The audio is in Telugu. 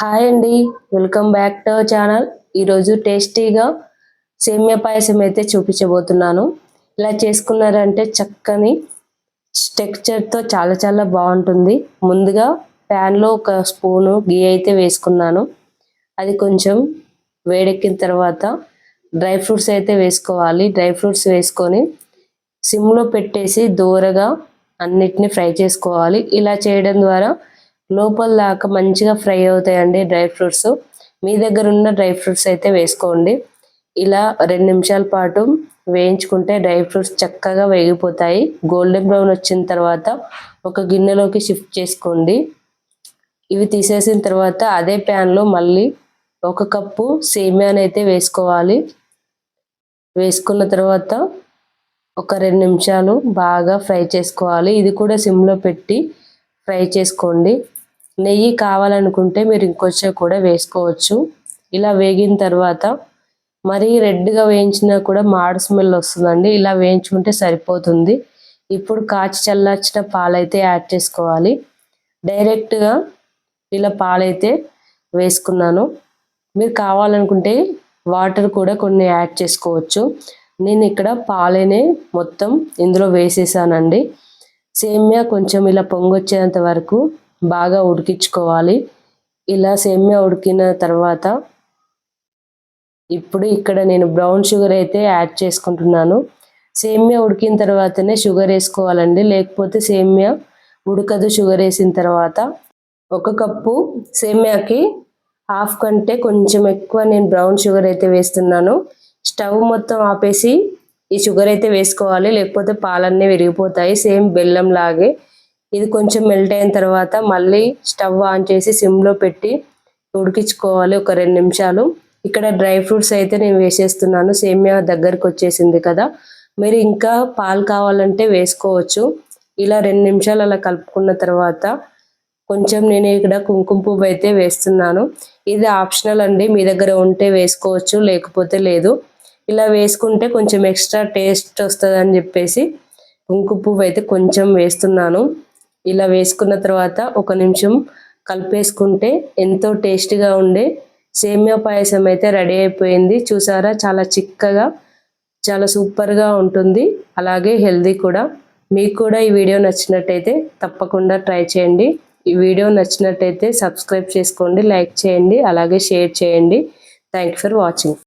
హాయ్ అండి welcome back to our channel. ఈరోజు టేస్టీగా సేమ్యా పాయసం అయితే చూపించబోతున్నాను. ఇలా చేసుకున్నారంటే చక్కని టెక్చర్తో చాలా చాలా బాగుంటుంది. ముందుగా ప్యాన్లో ఒక స్పూను గీ అయితే వేసుకున్నాను. అది కొంచెం వేడెక్కిన తర్వాత డ్రై ఫ్రూట్స్ అయితే వేసుకోవాలి. డ్రై ఫ్రూట్స్ వేసుకొని సిమ్లో పెట్టేసి దూరగా అన్నిటిని ఫ్రై చేసుకోవాలి. ఇలా చేయడం ద్వారా లోపల దాకా మంచిగా ఫ్రై అవుతాయండి డ్రై ఫ్రూట్స్. మీ దగ్గర ఉన్న డ్రై ఫ్రూట్స్ అయితే వేసుకోండి. ఇలా రెండు నిమిషాల పాటు వేయించుకుంటే డ్రై ఫ్రూట్స్ చక్కగా వేగిపోతాయి. గోల్డెన్ బ్రౌన్ వచ్చిన తర్వాత ఒక గిన్నెలోకి షిఫ్ట్ చేసుకోండి. ఇవి తీసేసిన తర్వాత అదే ప్యాన్లో మళ్ళీ ఒక కప్పు సేమియాని అయితే వేసుకోవాలి. వేసుకున్న తర్వాత ఒక రెండు నిమిషాలు బాగా ఫ్రై చేసుకోవాలి. ఇది కూడా సిమ్లో పెట్టి ఫ్రై చేసుకోండి. నెయ్యి కావాలనుకుంటే మీరు ఇంకొచ్చే కూడా వేసుకోవచ్చు. ఇలా వేగిన తర్వాత మరీ రెడ్గా వేయించినా కూడా మాడ స్మెల్ వస్తుందండి. ఇలా వేయించుకుంటే సరిపోతుంది. ఇప్పుడు కాచి చల్లార్చిన పాలైతే యాడ్ చేసుకోవాలి. డైరెక్ట్గా ఇలా పాలైతే వేసుకున్నాను. మీరు కావాలనుకుంటే వాటర్ కూడా కొన్ని యాడ్ చేసుకోవచ్చు. నేను ఇక్కడ పాలనే మొత్తం ఇందులో వేసేసానండి. సేమ్యా కొంచెం ఇలా పొంగొచ్చేంత వరకు బాగా ఉడికించుకోవాలి. ఇలా సేమ్యా ఉడికిన తర్వాత ఇప్పుడు ఇక్కడ నేను బ్రౌన్ షుగర్ అయితే యాడ్ చేసుకుంటున్నాను. సేమ్యా ఉడికిన తర్వాతనే షుగర్ వేసుకోవాలండి. లేకపోతే సేమ్యా ఉడకదు షుగర్ వేసిన తర్వాత. ఒక కప్పు సేమ్యాకి హాఫ్ కంటే కొంచెం ఎక్కువ నేను బ్రౌన్ షుగర్ అయితే వేస్తున్నాను. స్టవ్ మొత్తం ఆపేసి ఈ షుగర్ అయితే వేసుకోవాలి. లేకపోతే పాలన్నీ విరిగిపోతాయి. సేమ్ బెల్లం లాగే ఇది కొంచెం మెల్ట్ అయిన తర్వాత మళ్ళీ స్టవ్ ఆన్ చేసి సిమ్లో పెట్టి ఉడికించుకోవాలి ఒక రెండు నిమిషాలు. ఇక్కడ డ్రై ఫ్రూట్స్ అయితే నేను వేసేస్తున్నాను. సేమియా దగ్గరకు వచ్చేసింది కదా. మీరు ఇంకా పాలు కావాలంటే వేసుకోవచ్చు. ఇలా రెండు నిమిషాలు అలా కలుపుకున్న తర్వాత కొంచెం నేను ఇక్కడ కుంకుమ పువ్వు అయితే వేస్తున్నాను. ఇది ఆప్షనల్ అండి. మీ దగ్గర ఉంటే వేసుకోవచ్చు లేకపోతే లేదు. ఇలా వేసుకుంటే కొంచెం ఎక్స్ట్రా టేస్ట్ వస్తుంది అని చెప్పేసి కుంకుమ పువ్వు అయితే కొంచెం వేస్తున్నాను. ఇలా వేసుకున్న తర్వాత ఒక నిమిషం కలిపేసుకుంటే ఎంతో టేస్టీగా ఉండే సేమియా పాయసం అయితే రెడీ అయిపోయింది. చూసారా? చాలా చిక్కగా చాలా సూపర్గా ఉంటుంది. అలాగే హెల్దీ కూడా. మీకు కూడా ఈ వీడియో నచ్చినట్టయితే తప్పకుండా ట్రై చేయండి. ఈ వీడియో నచ్చినట్టయితే సబ్స్క్రైబ్ చేసుకోండి లైక్ చేయండి అలాగే షేర్ చేయండి. Thank for watching.